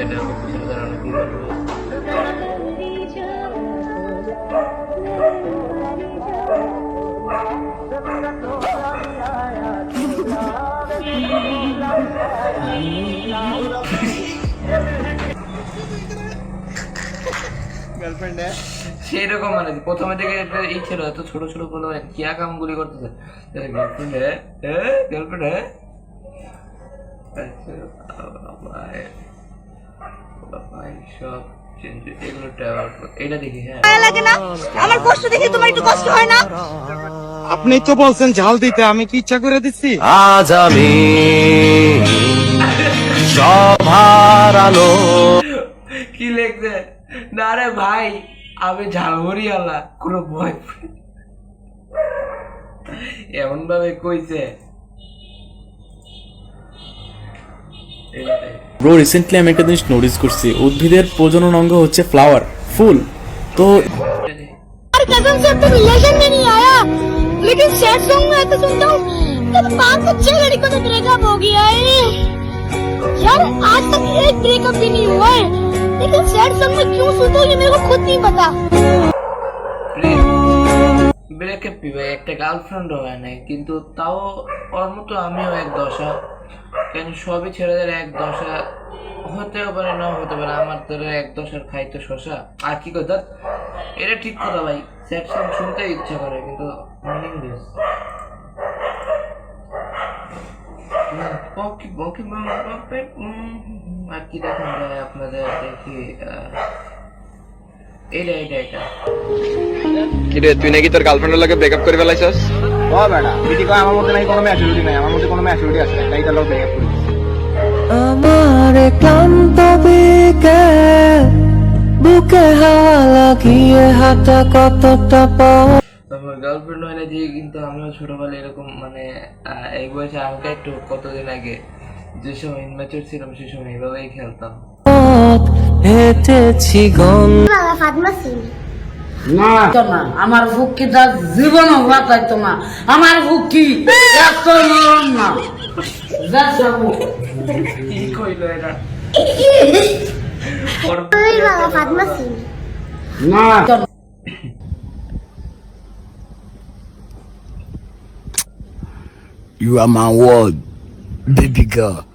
এটা বুঝতে পারো না কি গার্লফ্রেন্ড সেরকম মানে প্রথমে থেকে একটা ই ছিল এত ছোট ছোট বলে কিয়া কামগুলি করতেছে। গার্লফ্রেন্ড হ্যাঁ গার্লফ্রেন্ড হ্যাঁ সব এগুলো ট্রাভার এটা দেখি হ্যাঁ। লাগে না? আমার কষ্ট দেখে তোমার একটু কষ্ট হয় না? আপনি তো বলছেন ঝাল দিতে আমি কি ইচ্ছা করে দিচ্ছি? আজ আমি সভার আলো। কি লিখছে? না রে ভাই আমি ঝালমুড়ি আলা কোনো বয়ফ্রেন্ড এমন ভাবে কইছে ব্রো রিসেন্টলি আমি একটা জিনিস নোটিস করছি উদ্ভিদের প্রজনন অঙ্গ হচ্ছে ফ্লাওয়ার ফুল তো এটাই। और कसम से अब तक रिलेशन में नहीं आया लेकिन सैड सॉन्ग में ऐसा सुनता हूँ जब पांच से छह लड़कों से ब्रेकअप हो गया है यार आज तक एक ब्रेकअप भी नहीं हुआ है लेकिन सैड सॉन्ग में क्यों सुनता हूँ ये मेरे को खुद नहीं पता ব্রেকআপ ভাই একটা গার্লফ্রেন্ড হয় নাই কিন্তু তাও ওর মতো আমিও এক দশা কেন সবই ছেলেদের এক দশা। হতেও পারে না হতে পারে আমার তোর এক দশার খাই তো শশা আর কি কথা এটা ঠিক কথা ভাই স্যাড সং শুনতে ইচ্ছা করে কিন্তু ওকে ওকে আর কি দেখা যায় আপনাদের দেখি আহ, এটা এটা এটা কিরে তুই নাকি তোর গার্লফ্রেন্ডের লগে ব্রেকআপ করে ফেলাইছস? ও বেটা বিটি কয় আমার মধ্যে নাকি কোনো ম্যাচুরিটি নাই? আমার মধ্যে কোনো ম্যাচুরিটি আছে তাই তার লোক ব্রেকআপ করি আমার ক্লান্ত বিকেল বুকে হাওয়া লাগিয়ে হাঁটা কতটা পথ? তারপর গার্লফ্রেন্ড হয় না যে কিন্তু আমিও ছোটবেলায় এরকম মানে এই বয়সে হালকা একটু কতদিন আগে যে সময় ইনম্যাচুর ছিলাম সে সময় এইভাবেই খেলতাম। হেঁটেছি তো না। আমার ফুকি তার জীবন বাঁচাইতো না আমার ফুকি এত নরম না। যা যাব। কি কইলো এটা ওর You are my world, baby girl.